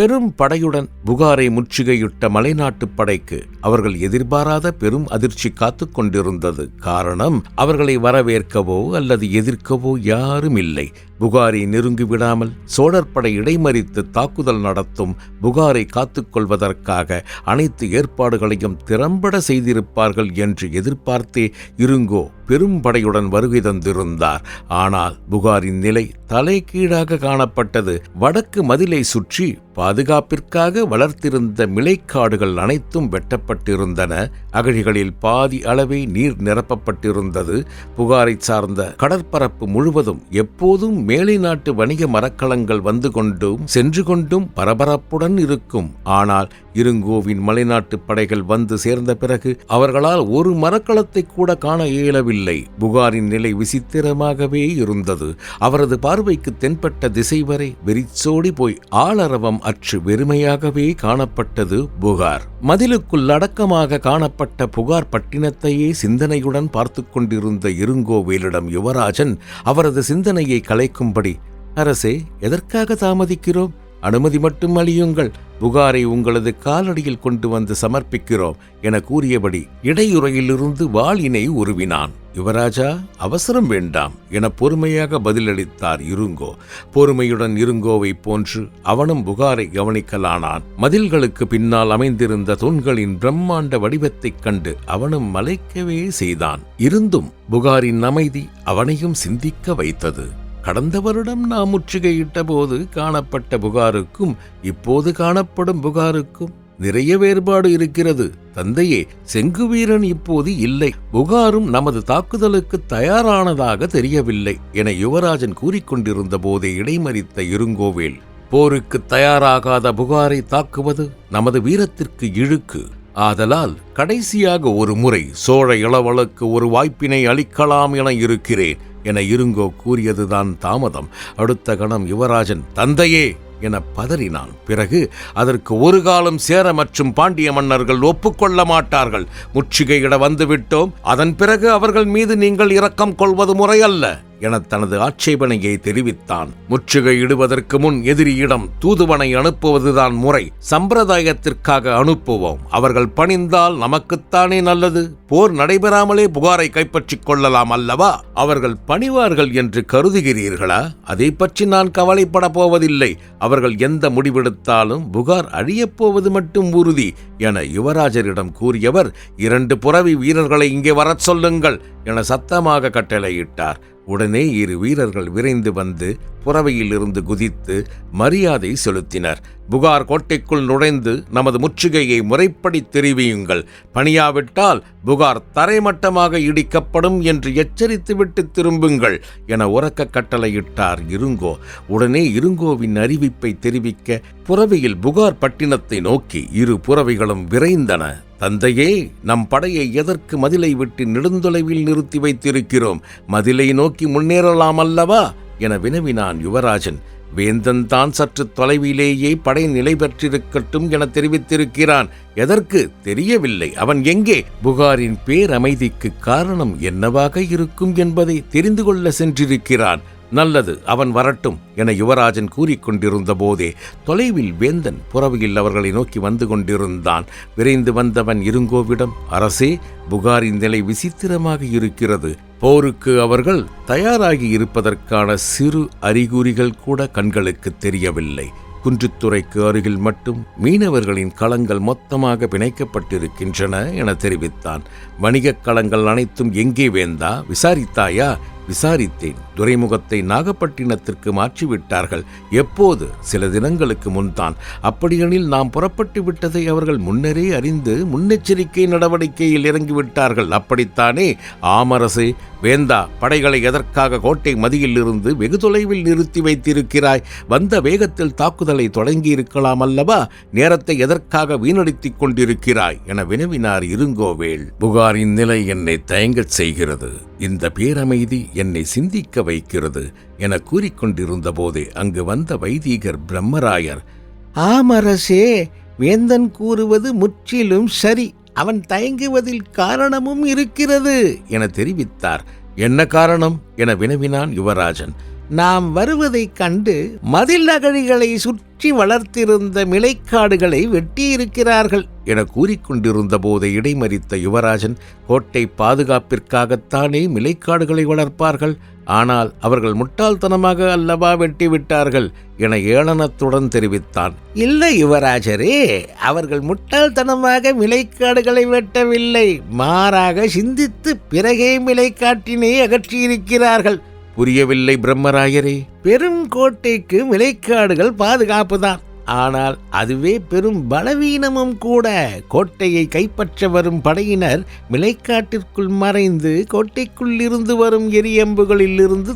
பெரும் படையுடன் புகாரை முற்றுகையிட்ட மலைநாட்டுப் படைக்கு அவர்கள் எதிர்பாராத பெரும் அதிர்ச்சி காத்துக் கொண்டிருந்தது. காரணம் அவர்களை வரவேற்கவோ அல்லது எதிர்க்கவோ யாரும் இல்லை. புகாரை நெருங்கி விடாமல் சோழர் படை இடைமறித்து தாக்குதல் நடத்தும் புகாரை காத்துக்கொள்வதற்காக அனைத்து ஏற்பாடுகளையும் திறம்பட செய்திருப்பார்கள் என்று எதிர்பார்த்தே இருங்கோ பெரும்படையுடன் வருகை தந்திருந்தார். ஆனால் புகாரின் நிலை தலைகீழாக காணப்பட்டது. வடக்கு மதிலை சுற்றி பாதுகாப்பிற்காக வளர்த்திருந்த மிளைக்காடுகள் அனைத்தும் வெட்டப்பட்டிருந்தன. அகழிகளில் பாதி அளவே நீர் நிரப்பப்பட்டிருந்தது. புகாரை சார்ந்த கடற்பரப்பு முழுவதும் எப்போதும் மேலை நாட்டு வணிக மரக்கலங்கள் வந்து கொண்டும் சென்று கொண்டும் பரபரப்புடன் இருக்கும். ஆனால் இருங்கோவின் மலைநாட்டு படைகள் வந்து சேர்ந்த பிறகு அவர்களால் ஒரு மரக்கலத்தை கூட காண இயலவில்லை. புகாரின் நிலை விசித்திரமாகவே இருந்தது. அவரது பார்வைக்கு தென்பட்ட திசை வரை வெறிச்சோடி போய் ஆளரவம் அற்று வெறுமையாகவே காணப்பட்டது புகார். மதிலுக்குள் அடக்கமாக காணப்பட்ட புகார் பட்டினத்தையே சிந்தனையுடன் பார்த்து கொண்டிருந்த இருங்கோவேலிடம் யுவராஜன் அவரது சிந்தனையை கலைக்கும்படி அரசே எதற்காக தாமதிக்கிறோம்? அனுமதி மட்டும் அளியுங்கள். புகாரை உங்களது காலடியில் கொண்டு வந்து சமர்ப்பிக்கிறோம் என கூறியபடி இடையுறையிலிருந்து வாளினை உருவினான். யுவராஜா அவசரம் வேண்டாம் என பொறுமையாக பதிலளித்தார் இருங்கோ. பொறுமையுடன் இருங்கோவை போன்று அவனும் புகாரை கவனிக்கலானான். மதில்களுக்கு பின்னால் அமைந்திருந்த தூண்களின் பிரம்மாண்ட வடிவத்தைக் கண்டு அவனும் மலைக்கவே செய்தான். இருந்தும் புகாரின் அமைதி அவனையும் சிந்திக்க வைத்தது. கடந்த வருடம் நாம் முற்றுகையிட்ட போது காணப்பட்ட புகாருக்கும் இப்போது காணப்படும் புகாருக்கும் நிறைய வேறுபாடு இருக்கிறது. தந்தையே செங்குவீரன் இப்போது இல்லை. புகாரும் நமது தாக்குதலுக்கு தயாரானதாக தெரியவில்லை என யுவராஜன் கூறிக்கொண்டிருந்த போதே இடைமறித்த இருங்கோவேல் போருக்கு தயாராகாத புகாரை தாக்குவது நமது வீரத்திற்கு இழுக்கு. ஆதலால் கடைசியாக ஒரு முறை சோழ இளவலுக்கு ஒரு வாய்ப்பினை அளிக்கலாம் என இருக்கிறேன். என இருங்கோ கூறியதுதான் தாமதம். அடுத்த கணம் யுவராஜன் தந்தையே என பதறினான். பிறகு அதற்கு ஒரு காலம் சேர மற்றும் பாண்டிய மன்னர்கள் ஒப்புக்கொள்ள மாட்டார்கள். முற்றுகையிட வந்துவிட்டோம். அதன் பிறகு அவர்கள் மீது நீங்கள் இரக்கம் கொள்வது முறையல்ல. என தனது ஆட்சேபனையை தெரிவித்தான். முற்றுகையிடுவதற்கு முன் எதிரியிடம் தூதுவனை அனுப்புவதுதான் முறை. சம்பிரதாயத்திற்காக அனுப்புவோம். அவர்கள் பணிந்தால் நமக்குத்தானே நல்லது. போர் நடைபெறாமலே புகாரை கைப்பற்றிக் கொள்ளலாம் அல்லவா? அவர்கள் பணிவார்கள் என்று கருதுகிறீர்களா? அதை பற்றி நான் கவலைப்பட போவதில்லை. அவர்கள் எந்த முடிவெடுத்தாலும் புகார் அழியப் போவது மட்டும் உறுதி என யுவராஜரிடம் கூறியவர் இரண்டு புறவி வீரர்களை இங்கே வரச் சொல்லுங்கள் என சத்தமாக கட்டளையிட்டார். உடனே இரு வீரர்கள் விரைந்து வந்து புறவையிலிருந்து குதித்து மரியாதை செலுத்தினர். புகார் கோட்டைக்குள் நுழைந்து நமது முற்றுகையை முறைப்படி தெரிவியுங்கள். பணியாவிட்டால் புகார் தரைமட்டமாக இடிக்கப்படும் என்று எச்சரித்துவிட்டு திரும்புங்கள் என உறக்க கட்டளையிட்டார் இருங்கோ. உடனே இருங்கோவின் அறிவிப்பை தெரிவிக்க புறவையில் புகார் பட்டினத்தை நோக்கி இரு புறவைகளும் விரைந்தன. தந்தையே நம் படையை எதற்கு மதிலை விட்டு நெடுந்தொலைவில் நிறுத்தி வைத்திருக்கிறோம்? மதிலை நோக்கி முன்னேறலாம் அல்லவா? என வினவினான் யுவராஜன். வேந்தன் தான் சற்று தொலைவிலேயே படை நிலை பெற்றிருக்கட்டும் என தெரிவித்திருக்கிறான். எதற்கு? தெரியவில்லை. அவன் எங்கே? புகாரின் பேரமைதிக்கு காரணம் என்னவாக இருக்கும் என்பதை தெரிந்து கொள்ள சென்றிருக்கிறான். நல்லது அவன் வரட்டும் என யுவராஜன் கூறிக்கொண்டிருந்த போதே தொலைவில் வேந்தன் புறவையில் அவர்களை நோக்கி வந்து கொண்டிருந்தான். விரைந்து வந்தவன் இருங்கோவிடம் அரசே புகாரின் நிலை விசித்திரமாக இருக்கிறது. போருக்கு அவர்கள் தயாராகி இருப்பதற்கான சிறு அறிகுறிகள் கூட கண்களுக்கு தெரியவில்லை. குன்றுத்துறைக்கு அருகில் மட்டும் மீனவர்களின் களங்கள் மொத்தமாக பிணைக்கப்பட்டிருக்கின்றன என தெரிவித்தான். வணிகக் களங்கள் அனைத்தும் எங்கே வேந்தா? விசாரித்தாயா? விசாரித்தேன். துறைமுகத்தை நாகப்பட்டினத்திற்கு மாற்றிவிட்டார்கள். எப்போது? சில தினங்களுக்கு முன்தான். அப்படியெனில் நாம் புறப்பட்டு விட்டதை அவர்கள் முன்னரே அறிந்து முன்னெச்சரிக்கை நடவடிக்கையில் இறங்கிவிட்டார்கள். அப்படித்தானே? ஆமரசே வேந்தா படைகளை எதற்காக கோட்டை மதியில் இருந்து வெகு தொலைவில் நிறுத்தி வைத்திருக்கிறாய்? வந்த வேகத்தில் தாக்குதலை தொடங்கியிருக்கலாம் அல்லவா? நேரத்தை எதற்காக வீணடித்துக் கொண்டிருக்கிறாய்? என வினவினார் இருங்கோவேல். புகாரின் நிலை என்னை தயங்கச் செய்கிறது. இந்த பேரமைதி என்னை சிந்திக்க வைக்கிறது என கூறிக்கொண்டிருந்த போதே அங்கு வந்த வைதீகர் பிரம்மராயர் ஆமரசே வேந்தன் கூறுவது முற்றிலும் சரி. அவன் தயங்குவதில் காரணமும் இருக்கிறது என தெரிவித்தார். என்ன காரணம்? என வினவினான் யுவராஜன். நாம் வருவதைக் கண்டு மதில் அகழிகளை சுற்றி வளர்த்திருந்த மிளைக்காடுகளை வெட்டியிருக்கிறார்கள். என கூறிக்கொண்டிருந்த போது இடைமறித்த யுவராஜன் கோட்டை பாதுகாப்பிற்காகத்தானே மிலைக்காடுகளை வளர்ப்பார்கள்? ஆனால் அவர்கள் முட்டாள்தனமாக அல்லவா வெட்டிவிட்டார்கள் என ஏளனத்துடன் தெரிவித்தான். இல்லை யுவராஜரே அவர்கள் முட்டாள்தனமாக மிலைக்காடுகளை வெட்டவில்லை. மாறாக சிந்தித்து பிறகே மிலைக்காட்டினை அகற்றியிருக்கிறார்கள். புரியவில்லை பிரம்மராயரே. பெரும் கோட்டைக்கு மிலைக்காடுகள் பாதுகாப்புதான் ஆனால் அதுவே பெரும் பலவீனமும் கூட. கோட்டையை கைப்பற்ற வரும் படையினர் மிளைக்காட்டிற்குள் மறைந்து கோட்டைக்குள் இருந்து வரும் எரியம்புகளில் இருந்து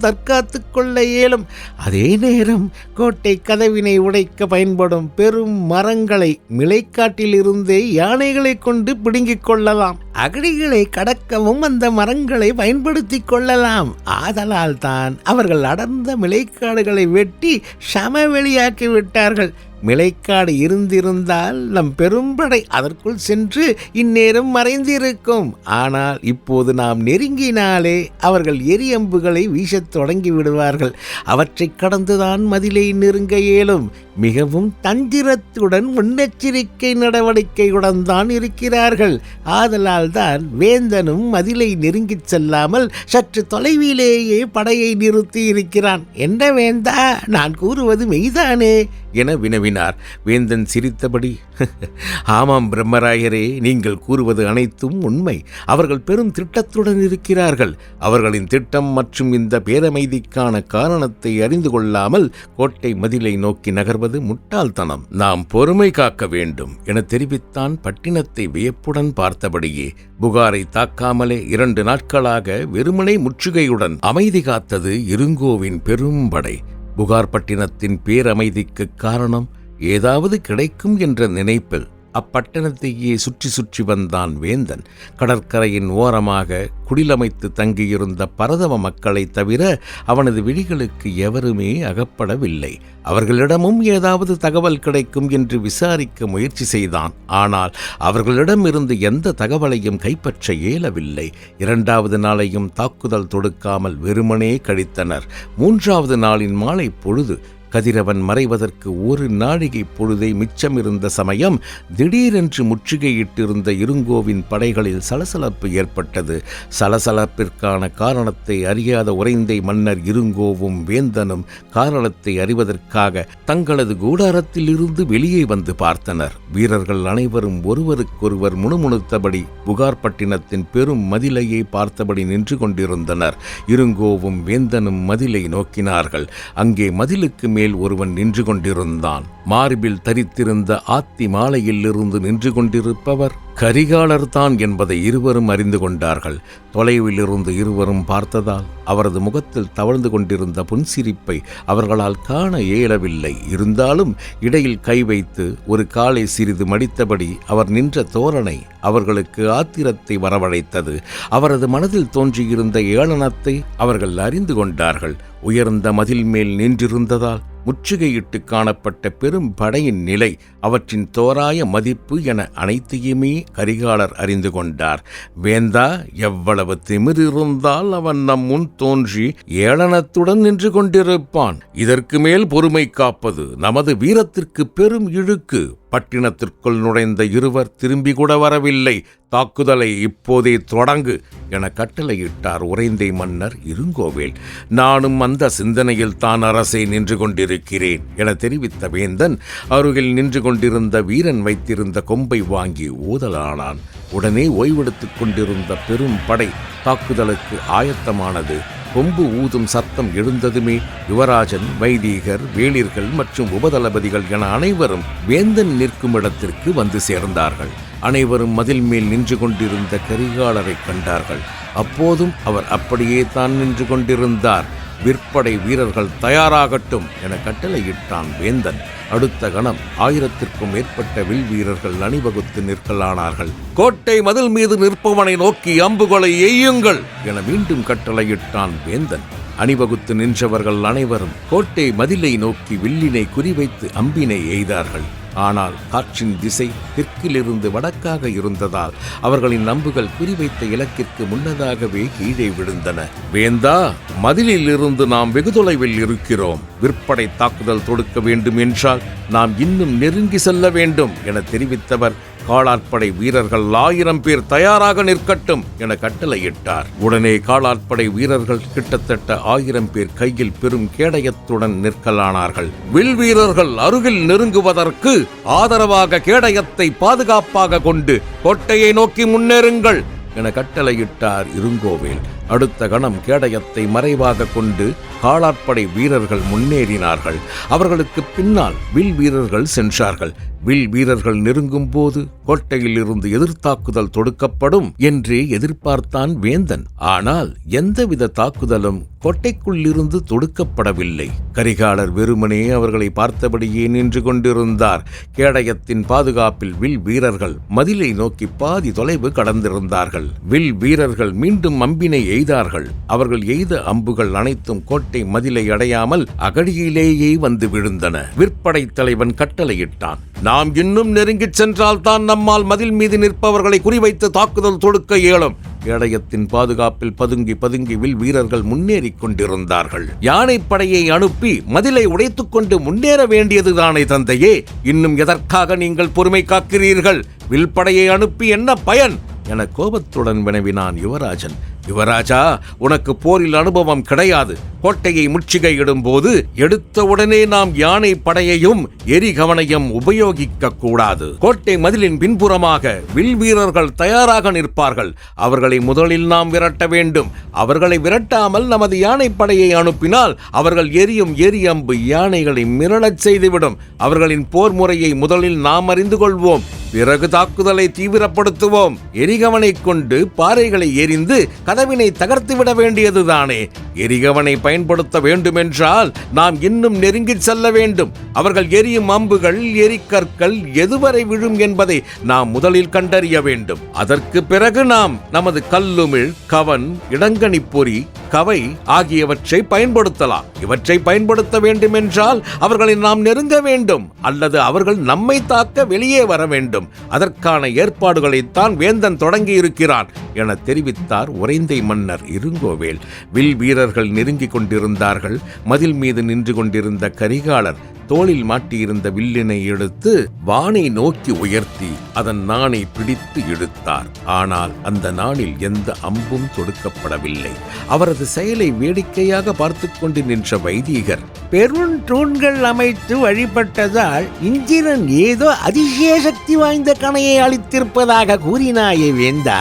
கொள்ள இயலும். அதே நேரம் கோட்டை கதவினை உடைக்க பயன்படும் பெரும் மரங்களை மிளைக்காட்டிலிருந்தே யானைகளை கொண்டு பிடுங்கிக் கொள்ளலாம். அகழிகளை கடக்கவும் அந்த மரங்களை பயன்படுத்திக் கொள்ளலாம். ஆதலால் தான் அவர்கள் அடர்ந்த மிளைக்காடுகளை வெட்டி சமவெளியாக்கி விட்டார்கள். மிளைக்காடு இருந்திருந்தால் நம் பெரும்படை அதற்குள் சென்று இந்நேரம் மறைந்திருக்கும். ஆனால் இப்போது நாம் நெருங்கினாலே அவர்கள் எரியம்புகளை வீசத் தொடங்கி விடுவார்கள். அவற்றை கடந்துதான் மதிலை நெருங்க இயலும். மிகவும் தந்திரத்துடன் முன்னெச்சரிக்கை நடவடிக்கையுடன் தான் இருக்கிறார்கள். ஆதலால் தான் வேந்தனும் மதிலை நெருங்கிச் செல்லாமல் சற்று தொலைவிலேயே படையை நிறுத்தி இருக்கிறான். என்ன வேந்தா நான் கூறுவது மெய்தானே? என வினவினார் வேந்தன் சிரித்தபடி ஆமாம் பிரம்மராயரே நீங்கள் கூறுவது அனைத்தும் உண்மை. அவர்கள் பெரும் திட்டத்துடன் இருக்கிறார்கள். அவர்களின் திட்டம் மற்றும் இந்த பேரமைதிக்கான காரணத்தை அறிந்து கொள்ளாமல் கோட்டை மதிலை நோக்கி நகர்வது முட்டாள்தனம். நாம் பொறுமை காக்க வேண்டும் என தெரிவித்தான் பட்டினத்தை வியப்புடன் பார்த்தபடியே புகாரை தாக்காமலே இரண்டு நாட்களாக வெறுமனை முற்றுகையுடன் அமைதி காத்தது இருங்கோவின் பெரும்படை. புகார் பட்டினத்தின் பேரமைதிக்கு காரணம் ஏதாவது கிடைக்கும் என்ற நினைப்பில் அப்பட்டணத்தையே சுற்றி சுற்றி வந்தான் வேந்தன். கடற்கரையின் ஓரமாக குடிலமைத்து தங்கியிருந்த பரதவ மக்களைத் தவிர அவனது விழிகளுக்கு எவருமே அகப்படவில்லை. அவர்களிடமும் ஏதாவது தகவல் கிடைக்கும் என்று விசாரிக்க முயற்சி செய்தான். ஆனால் அவர்களிடமிருந்து எந்த தகவலையும் கைப்பற்ற இயலவில்லை. இரண்டாவது நாளையும் தாக்குதல் தொடுக்காமல் வெறுமனே கழித்தனர். மூன்றாவது நாளின் மாலை பொழுது கதிரவன் மறைவதற்கு ஒரு நாழிகை பொழுதை மிச்சமிருந்த சமயம் திடீரென்று முற்றுகையிட்டிருந்த இருங்கோவின் படைகளில் சலசலப்பு ஏற்பட்டது. சலசலப்பிற்கான காரணத்தை அறியாத உறைந்தை மன்னர் இருங்கோவும் வேந்தனும் காரணத்தை அறிவதற்காக தங்களது கூடாரத்திலிருந்து வெளியே வந்து பார்த்தனர். வீரர்கள் அனைவரும் ஒருவருக்கொருவர் முணுமுணுத்தபடி புகார் பட்டினத்தின் பெரும் மதிலையை பார்த்தபடி நின்று கொண்டிருந்தனர். இருங்கோவும் வேந்தனும் மதிலை நோக்கினார்கள். அங்கே மதிலுக்கு மேல் ஒருவன் நின்று கொண்டிருந்தான். மார்பில் தரித்திருந்த ஆத்தி மாலையிலிருந்து நின்று கொண்டிருப்பவர் கரிகாலர்தான் என்பதை இருவரும் அறிந்து கொண்டார்கள். தொலைவிலிருந்து இருவரும் பார்த்ததால் அவரது முகத்தில் தவழ்ந்து கொண்டிருந்த புன்சிரிப்பை அவர்களால் காண இயலவில்லை. இருந்தாலும் இடையில் கை வைத்து ஒரு காலை சிறிது மடித்தபடி அவர் நின்ற தோரணை அவர்களுக்கு ஆத்திரத்தை வரவழைத்தது. அவரது மனதில் தோன்றியிருந்த ஏளனத்தை அவர்கள் அறிந்து கொண்டார்கள். உயர்ந்த மதில் மேல் நின்றிருந்ததால் முற்றுகையிட்டு காணப்பட்ட பெரும் படையின் நிலை அவற்றின் தோராய மதிப்பு என அனைத்தையுமே கரிகாலர் அறிந்து கொண்டார். வேந்தா எவ்வளவு திமிர் இருந்தால் அவன் நம் முன் தோன்றி ஏளனத்துடன் நின்று கொண்டிருப்பான். இதற்கு மேல் பொறுமை காப்பது நமது வீரத்திற்கு பெரும் இழுக்கு. பட்டினத்திற்குள் நுழைந்த இருவர் திரும்பி கூட வரவில்லை. தாக்குதலை இப்போதே தொடங்கு என கட்டளையிட்டார் உறைந்தை மன்னர் இருங்கோவேல். நானும் அந்த சிந்தனையில் தான் அரசை நின்று கொண்டிருக்கிறேன் என தெரிவித்த வேந்தன் அருகில் நின்று கொண்டிருந்த வீரன் வைத்திருந்த கொம்பை வாங்கி ஊதலானான். உடனே ஓய்வெடுத்துக் கொண்டிருந்த பெரும் படை தாக்குதலுக்கு ஆயத்தமானது. கொம்பு ஊதும் சத்தம் எழுந்ததுமே யுவராஜன் வைதீகர் வேளிர்கள் மற்றும் உபதளபதிகள் என அனைவரும் வேந்தன் நிற்கும் இடத்திற்கு வந்து சேர்ந்தார்கள். அனைவரும் மதில் மேல் நின்று கொண்டிருந்த கரிகாலரை கண்டார்கள். அப்போதும் அவர் அப்படியே தான் நின்று கொண்டிருந்தார். விற்படை வீரர்கள் தயாராகட்டும் என கட்டளையிட்டான் வேந்தன். அடுத்த கணம் ஆயிரத்திற்கும் மேற்பட்ட வில் வீரர்கள் அணிவகுத்து நிற்கலானார்கள். கோட்டை மதில் மீது நிற்பவனை நோக்கி அம்புகளை எய்யுங்கள் என மீண்டும் கட்டளையிட்டான் வேந்தன். அணிவகுத்து நின்றவர்கள் அனைவரும் கோட்டை மதிலை நோக்கி வில்லினை குறிவைத்து அம்பினை எய்தார்கள். ஆனால் காற்றின் திசை தெற்கிலிருந்து வடக்காக இருந்ததால் அவர்களின் அம்புகள் குறிவைத்த இலக்கிற்கு முன்னதாகவே கீழே விழுந்தன. வேந்தா மதிலில் இருந்து நாம் வெகு தொலைவில் இருக்கிறோம். விற்பனை தாக்குதல் தொடுக்க வேண்டும் என்றால் நாம் இன்னும் நெருங்கி செல்ல வேண்டும் என தெரிவித்தவர் காலாட்படை வீரர்கள் ஆயிரம் பேர் தயாராக நிற்கட்டும் என கட்டளையிட்டார். உடனே காலாட்படை வீரர்கள் கிட்டத்தட்ட ஆயிரம் பேர் கையில் பெரும் கேடயத்துடன் நிற்கலானார்கள். வில் வீரர்கள் அருகில் நெருங்குவதற்கு ஆதரவாக கேடயத்தை பாதுகாப்பாக கொண்டு கோட்டையை நோக்கி முன்னேறுங்கள் என கட்டளையிட்டார் இருங்கோவேல். அடுத்த கணம் கேடயத்தை மறைவாக கொண்டு காலாட்படை வீரர்கள் முன்னேறினார்கள். அவர்களுக்கு பின்னால் வில் வீரர்கள் சென்றார்கள். வில் வீரர்கள் நெருங்கும் போது கோட்டையில் இருந்து எதிர்த்தாக்குதல் தொடுக்கப்படும் என்று எதிர்பார்த்தான் வேந்தன். ஆனால் எந்தவித தாக்குதலும் கோட்டைக்குள்ளிருந்து தொடுக்கப்படவில்லை. கரிகாலர் வெறுமனே அவர்களை பார்த்தபடியே நின்று கொண்டிருந்தார். கேடயத்தின் பாதுகாப்பில் வில் வீரர்கள் மதிலை நோக்கி பாதி தொலைவு கடந்திருந்தார்கள். வில் வீரர்கள் மீண்டும் அம்பினை எய்தார்கள். அவர்கள் எய்த அம்புகள் அனைத்தும் கோட்டை மதிலை அடையாமல் அகடியிலேயே வந்து விழுந்தன. விற்படை தலைவன் கட்டளையிட்டான். நாம் இன்னும் நெருங்கிச் சென்றால்தான் நம்மால் மதில் மீது நிற்பவர்களை குறிவைத்து தாக்குதல் தொடுக்க இயலும். கேடயத்தின் பாதுகாப்பில் பதுங்கி பதுங்கி வில் வீரர்கள் முன்னேறிக் கொண்டிருந்தார்கள். யானைப்படையை அனுப்பி மதிலை உடைத்துக் கொண்டு முன்னேற வேண்டியதுதானே தந்தையே. இன்னும் எதற்காக நீங்கள் பொறுமை காக்கிறீர்கள்? வில்படையை அனுப்பி என்ன பயன்? என கோபத்துடன் வினவினான் யுவராஜன். யுவராஜா உனக்கு போரில் அனுபவம் கிடையாது. கோட்டையை முற்றுகையிடும் போது எடுத்த உடனே நாம் யானை படையையும் எரிகவனையும் உபயோகிக்க கூடாது. கோட்டை மதிலின் பின்புறமாக வில் வீரர்கள் தயாராக நிற்பார்கள். அவர்களை முதலில் நாம் விரட்ட வேண்டும். அவர்களை விரட்டாமல் நமது யானை படையை அனுப்பினால் அவர்கள் எரியும் எரியம்பு யானைகளை மிரளச் செய்துவிடும். அவர்களின் போர் முறையை முதலில் நாம் அறிந்து கொள்வோம். பிறகு தாக்குதலை தீவிரப்படுத்துவோம். எரிகவனை கொண்டு பாறைகளை எரிந்து கதவினை தகர்த்துவிட வேண்டியதுதானே? எரிகவனை பயன்படுத்த வேண்டுமென்றால் நாம் இன்னும் நெருங்கிச் செல்ல வேண்டும். அவர்கள் எரியும் அம்புகள் எரிக்கற்கள் எதுவரை விழும் என்பதை நாம் முதலில் கண்டறிய வேண்டும். அதற்கு பிறகு நாம் நமது கல்லுமிழ் கவன் இடங்கணிப்பொறி பொறி கவை ஆகியவற்றை பயன்படுத்தலாம். இவற்றை பயன்படுத்த வேண்டுமென்றால் அவர்களை நாம் நெருங்க வேண்டும். அல்லது அவர்கள் நம்மை தாக்க வெளியே வர வேண்டும். அதற்கான ஏற்பாடுகளைத்தான் வேந்தன் தொடங்கி இருக்கிறான் என தெரிவித்தார் உறைந்தை மன்னர் இருங்கோவேல். வில் வீரர்கள் நெருங்கிக் கொண்டிருந்தார்கள். மதில் மீது நின்று கொண்டிருந்த கரிகாலர் தோளில் மாட்டியிருந்த வில்லினை எடுத்து வானை நோக்கி உயர்த்தி அதன் நாணை பிடித்து இழுத்தார். ஆனால் அந்த நாணில் எந்த அம்பும் தொடுக்கப்படவில்லை. அவரது செயலை வேடிக்கையாக பார்த்து கொண்டு நின்ற வைதீகர் பெரும் தூண்கள் அமைத்து வழிபட்டதால் இந்திரன் ஏதோ அதிசய சக்தி வாய்ந்த கணையை அளித்திருப்பதாக கூறினாயே வேந்தா.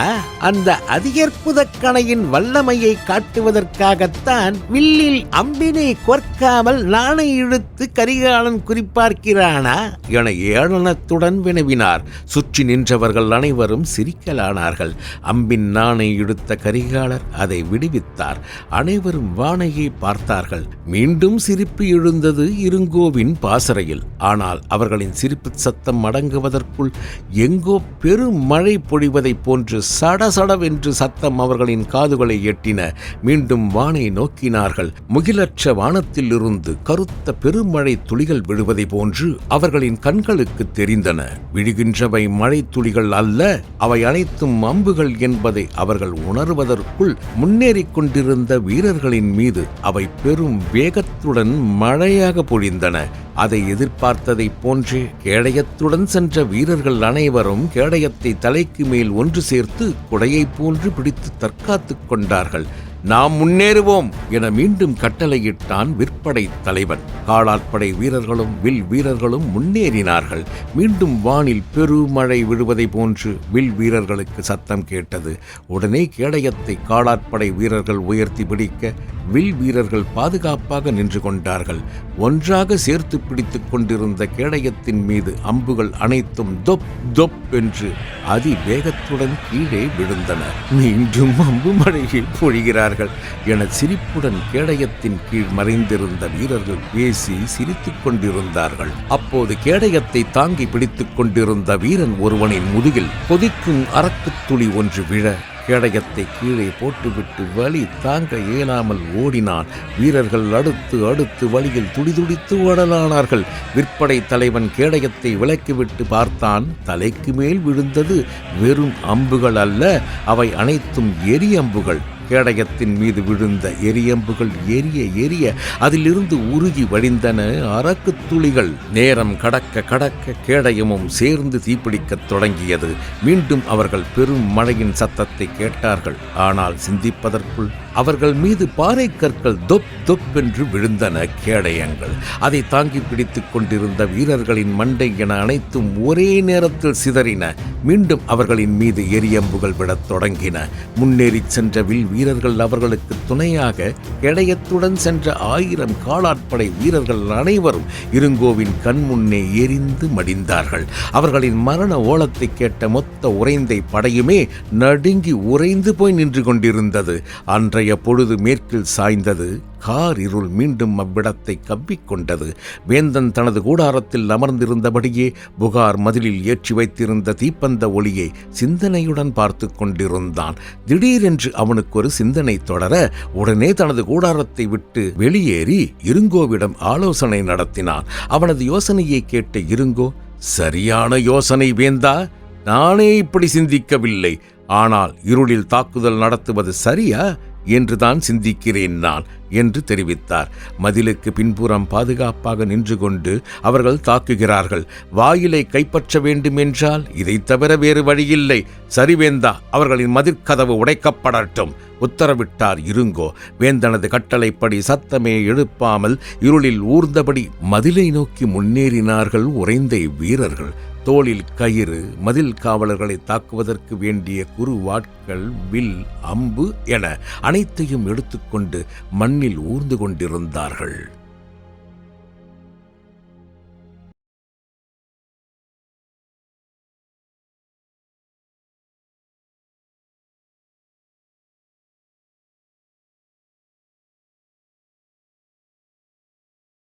அந்த அதிகற்புத கணையின் வல்லமையை காட்டுவதற்காகத்தான் வில்லில் அம்பினை கொற்காமல் நாணை இழுத்து கரிகாலன் குறிப்பார்க்கிறானா? என ஏளனத்துடன் வினவினார். சுற்றி நின்றவர்கள் அனைவரும் சிரிக்கலானார்கள். அம்பின் நாணை இழுத்த கரிகாலர் அதை விடுவித்தார். அனைவரும் வானையை பார்த்தார்கள். மீண்டும் சிரிப்பு எழுந்தது இருங்கோவின் பாசறையில். ஆனால் அவர்களின் சிரிப்பு சத்தம் அடங்குவதற்குள் எங்கோ பெரும் மழை பொழிவதைப் போன்று சடசடவென்று சத்தம் அவர்களின் காதுகளை எட்டின. மீண்டும் வானை நோக்கினார்கள். முகிலற்ற வானத்தில் இருந்து கருத்த பெருமழை துளி துளிகள் விழுவதை போன்று அவர்களின் கண்களுக்கு தெரிந்தன. விழுகின்றவை மழை துளிகள் அல்ல அவை அனைத்தும் அம்புகள் என்பதை அவர்கள் உணர்வதற்குள் முன்னேறிக் கொண்டிருந்த வீரர்களின் மீது அவை பெரும் வேகத்துடன் மழையாக பொழிந்தன. அதை எதிர்பார்த்ததைப் போன்றே கேடயத்துடன் சென்ற வீரர்கள் அனைவரும் கேடயத்தை தலைக்கு மேல் ஒன்று சேர்த்து குடையைப் போன்று பிடித்து தற்காத்துக் கொண்டார்கள். நாம் முன்னேறுவோம் என மீண்டும் கட்டளையிட்டான் விற்படை தலைவன். காலாட்படை வீரர்களும் வில் வீரர்களும் முன்னேறினார்கள். மீண்டும் வானில் பெருமழை விழுவதை போன்று வில் வீரர்களுக்கு சத்தம் கேட்டது. உடனே கேடயத்தை காலாட்படை வீரர்கள் உயர்த்தி பிடிக்க வில் வீரர்கள் பாதுகாப்பாக நின்று கொண்டார்கள். ஒன்றாக சேர்த்து பிடித்துக் கொண்டிருந்த கேடயத்தின் மீது அம்புகள் அனைத்தும் தொப் தொப் என்று அதிவேகத்துடன் கீழே விழுந்தன. மீண்டும் அம்பு மழையை பொழிகிறார் என சிரிப்புடன் கேடயத்தின் கீழ் மறைந்திருந்த வீரர்கள் பேசி சிரித்துக் கொண்டிருந்தார்கள். அப்போது கேடயத்தை தாங்கி பிடித்துக் கொண்டிருந்த வீரன் ஒருவனின் முதுகில் கொதிக்கும் அரக்குத் துளி ஒன்று விழ கேடயத்தை கீழே போட்டுவிட்டு வலி தாங்க இயலாமல் ஓடினான். வீரர்கள் அடுத்து அடுத்து வழியில் துடிதுடித்து ஓடலானார்கள். விற்படை தலைவன் கேடயத்தை விலக்கிவிட்டு பார்த்தான். தலைக்கு மேல் விழுந்தது வெறும் அம்புகள் அல்ல அவை அனைத்தும் எரி அம்புகள். கேடயத்தின் மீது விழுந்த எரியம்புகள் எரிய எரிய அதிலிருந்து உருகி வழிந்தன அரக்கு துளிகள். நேரம் கடக்க கடக்க கேடயமும் சேர்ந்து தீப்பிடிக்கத் தொடங்கியது. மீண்டும் அவர்கள் பெரும் மழையின் சத்தத்தை கேட்டார்கள். ஆனால் சிந்திப்பதற்குள் அவர்கள் மீது பாறை கற்கள் தொப் தொப் என்று விழுந்தன கேடயங்கள். அதை தாங்கி பிடித்துக் கொண்டிருந்த வீரர்களின் மண்டை என அனைத்தும் ஒரே நேரத்தில் சிதறின. மீண்டும் அவர்களின் மீது எரியம்புகள் விடத் தொடங்கின. முன்னேறிச் சென்ற வில் வீரர்கள் அவர்களுக்கு துணையாக கேடயத்துடன் சென்ற ஆயிரம் காலாட்படை வீரர்கள் அனைவரும் இருங்கோவின் கண் முன்னே எரிந்து மடிந்தார்கள். அவர்களின் மரண ஓலத்தை கேட்ட மொத்த உறைந்தை படையுமே நடுங்கி உறைந்து போய் நின்று கொண்டிருந்தது. அன்றைய பொழுது மேற்கில் சாய்ந்தது. கார் இருள் மீண்டும் அவ்விடத்தை கவ்விக்கொண்டது. வேந்தன் தனது கூடாரத்தில் அமர்ந்திருந்தபடியே புகார் மதிலில் ஏற்றி வைத்திருந்த தீப்பந்த ஒளியை சிந்தனையுடன் பார்த்து கொண்டிருந்தான். திடீரென்று அவனுக்கு ஒரு சிந்தனை தொடர உடனே தனது கூடாரத்தை விட்டு வெளியேறி இருங்கோவிடம் ஆலோசனை நடத்தினான். அவனது யோசனையை கேட்ட இருங்கோ சரியான யோசனை வேந்தா நானே இப்படி சிந்திக்கவில்லை. ஆனால் இருளில் தாக்குதல் நடத்துவது சரியா? என்றுதான் சிந்திக்கிறேன் நான் என்று தெரிவித்தார். மதிலுக்கு பின்புறம் பாதுகாப்பாக நின்று கொண்டு அவர்கள் தாக்குகிறார்கள். வாயிலை கைப்பற்ற வேண்டுமென்றால் இதைத் தவிர வேறு வழியில்லை. சரிவேந்தா அவர்களின் மதிற்கதவு உடைக்கப்படட்டும். உத்தரவிட்டார் இருங்கோ வேந்தனது கட்டளைப்படி சத்தமே எழுப்பாமல் இருளில் ஊர்ந்தபடி மதிலை நோக்கி முன்னேறினார்கள் உறைந்த வீரர்கள் தோளில் கயிறு மதில் காவலர்களை தாக்குவதற்கு வேண்டிய குறுவாட்கள் வில் அம்பு என அனைத்தையும் எடுத்துக்கொண்டு மண்ணில் ஊர்ந்து கொண்டிருந்தார்கள்.